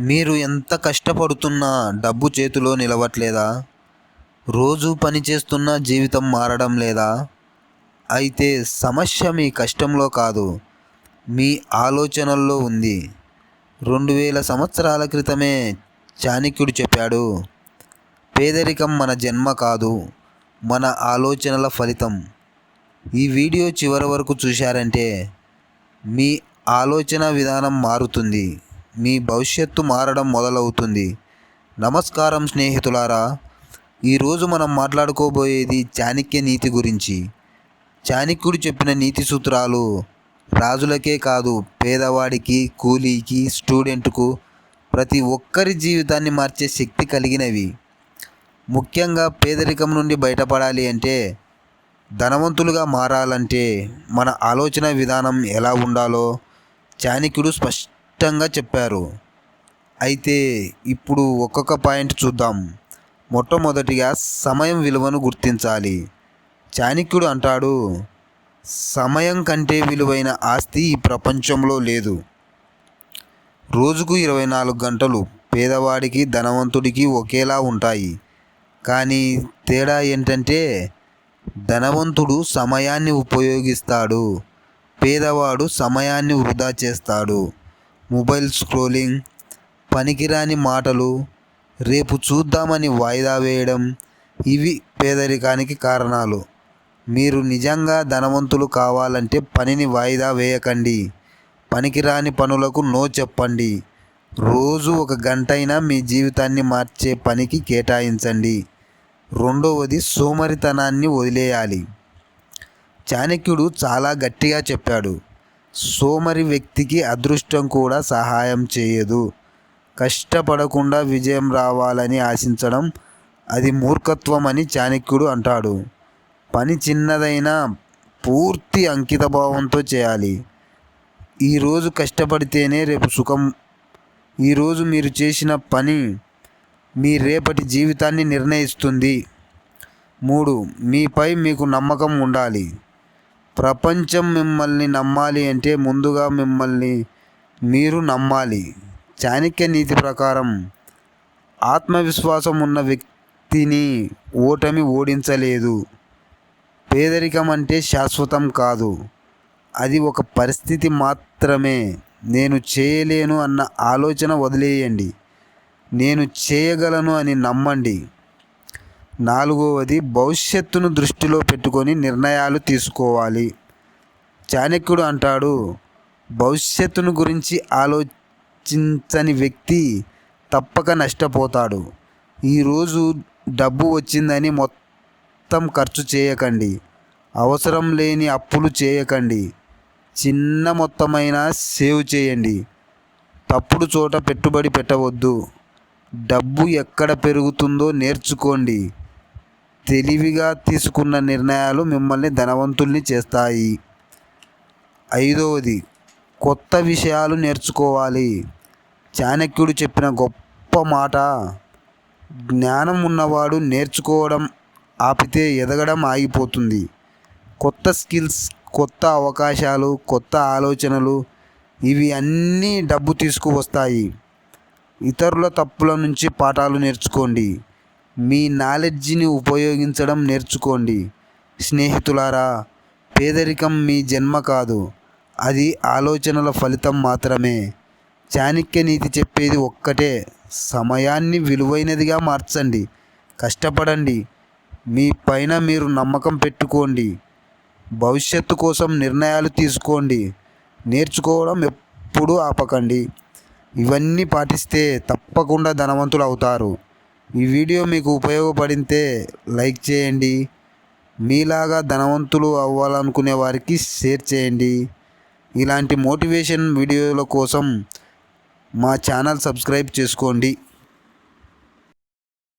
మీరు ఎంత కష్టపడుతున్నా డబ్బు చేతిలో నిలవట్లేదా? రోజు పనిచేస్తున్నా జీవితం మారడం లేదా? అయితే సమస్య మీ కష్టంలో కాదు మీ ఆలోచనల్లో ఉంది. రెండు వేల సంవత్సరాల క్రితమే చాణక్యుడు చెప్పాడు పేదరికం మన జన్మ కాదు మన ఆలోచనల ఫలితం. ఈ వీడియో చివరి వరకు చూశారంటే మీ ఆలోచన విధానం మారుతుంది. మీ భవిష్యత్తు మారడం మొదలవుతుంది. నమస్కారం స్నేహితులారా ఈరోజు మనం మాట్లాడుకోబోయేది చాణక్య నీతి గురించి. చాణక్యుడు చెప్పిన నీతి సూత్రాలు రాజులకే కాదు పేదవాడికి కూలీకి స్టూడెంట్కు ప్రతి ఒక్కరి జీవితాన్ని మార్చే శక్తి కలిగినవి. ముఖ్యంగా పేదరికం నుండి బయటపడాలి అంటే ధనవంతులుగా మారాలంటే మన ఆలోచన విధానం ఎలా ఉండాలో చాణక్యుడు స్పష్టంగా చెప్పారు. అయితే ఇప్పుడు ఒక్కొక్క పాయింట్ చూద్దాం. మొట్టమొదటిగా సమయం విలువను గుర్తించాలి. చాణక్యుడు అంటాడు సమయం కంటే విలువైన ఆస్తి ఈ ప్రపంచంలో లేదు. రోజుకు ఇరవై నాలుగు గంటలు పేదవాడికి ధనవంతుడికి ఒకేలా ఉంటాయి. కానీ తేడా ఏంటంటే ధనవంతుడు సమయాన్ని ఉపయోగిస్తాడు. పేదవాడు సమయాన్ని వృధా చేస్తాడు. మొబైల్ స్క్రోలింగ్ పనికిరాని మాటలు రేపు చూద్దామని వాయిదా వేయడం ఇవి పేదరికానికి కారణాలు. మీరు నిజంగా ధనవంతులు కావాలంటే పనిని వాయిదా వేయకండి. పనికిరాని పనులకు నో చెప్పండి. రోజు ఒక గంటైనా మీ జీవితాన్ని మార్చే పనికి కేటాయించండి. రెండవది సోమరితనాన్ని వదిలేయాలి. చాణక్యుడు చాలా గట్టిగా చెప్పాడు. సోమరి వ్యక్తికి అదృష్టం కూడా సహాయం చేయదు. కష్టపడకుండా విజయం రావాలని ఆశించడం అది మూర్ఖత్వం అని చాణక్యుడు అంటాడు. పని చిన్నదైనా పూర్తి అంకితభావంతో చేయాలి. ఈరోజు కష్టపడితేనే రేపు సుఖం. ఈరోజు మీరు చేసిన పని మీ రేపటి జీవితాన్ని నిర్ణయిస్తుంది. మూడు మీపై మీకు నమ్మకం ఉండాలి. ప్రపంచం మిమ్మల్ని నమ్మాలి అంటే ముందుగా మిమ్మల్ని మీరు నమ్మాలి. చాణక్య నీతి ప్రకారం ఆత్మవిశ్వాసం ఉన్న వ్యక్తిని ఓటమి ఓడించలేదు. పేదరికం అంటే శాశ్వతం కాదు. అది ఒక పరిస్థితి మాత్రమే. నేను చేయలేను అన్న ఆలోచన వదిలేయండి. నేను చేయగలను అని నమ్మండి. నాలుగవది భవిష్యత్తును దృష్టిలో పెట్టుకొని నిర్ణయాలు తీసుకోవాలి. చాణక్యుడు అంటాడు భవిష్యత్తును గురించి ఆలోచించని వ్యక్తి తప్పక నష్టపోతాడు. ఈరోజు డబ్బు వచ్చిందని మొత్తం ఖర్చు చేయకండి. అవసరం లేని అప్పులు చేయకండి. చిన్న మొత్తమైనా సేవ్ చేయండి. తప్పుడు చోట పెట్టుబడి పెట్టవద్దు. డబ్బు ఎక్కడ పెరుగుతుందో నేర్చుకోండి. తెలివిగా తీసుకున్న నిర్ణయాలు మిమ్మల్ని ధనవంతుల్ని చేస్తాయి. ఐదవది కొత్త విషయాలు నేర్చుకోవాలి. చాణక్యుడు చెప్పిన గొప్ప మాట జ్ఞానం ఉన్నవాడు నేర్చుకోవడం ఆపితే ఎదగడం ఆగిపోతుంది. కొత్త స్కిల్స్ కొత్త అవకాశాలు కొత్త ఆలోచనలు ఇవి అన్నీ డబ్బు తీసుకువస్తాయి. ఇతరుల తప్పుల నుంచి పాఠాలు నేర్చుకోండి. మీ నాలెడ్జిని ఉపయోగించడం నేర్చుకోండి. స్నేహితులారా పేదరికం మీ జన్మ కాదు. అది ఆలోచనల ఫలితం మాత్రమే. చాణక్య నీతి చెప్పేది ఒక్కటే. సమయాన్ని విలువైనదిగా మార్చండి. కష్టపడండి. మీ పైన మీరు నమ్మకం పెట్టుకోండి. భవిష్యత్తు కోసం నిర్ణయాలు తీసుకోండి. నేర్చుకోవడం ఎప్పుడూ ఆపకండి. ఇవన్నీ పాటిస్తే తప్పకుండా ధనవంతులు అవుతారు. ఈ వీడియో మీకు ఉపయోగపడితే లైక్ చేయండి. మీలాగా ధనవంతులు అవ్వాలనుకునే వారికి షేర్ చేయండి. ఇలాంటి మోటివేషన్ వీడియోల కోసం మా ఛానల్ సబ్స్క్రైబ్ చేసుకోండి.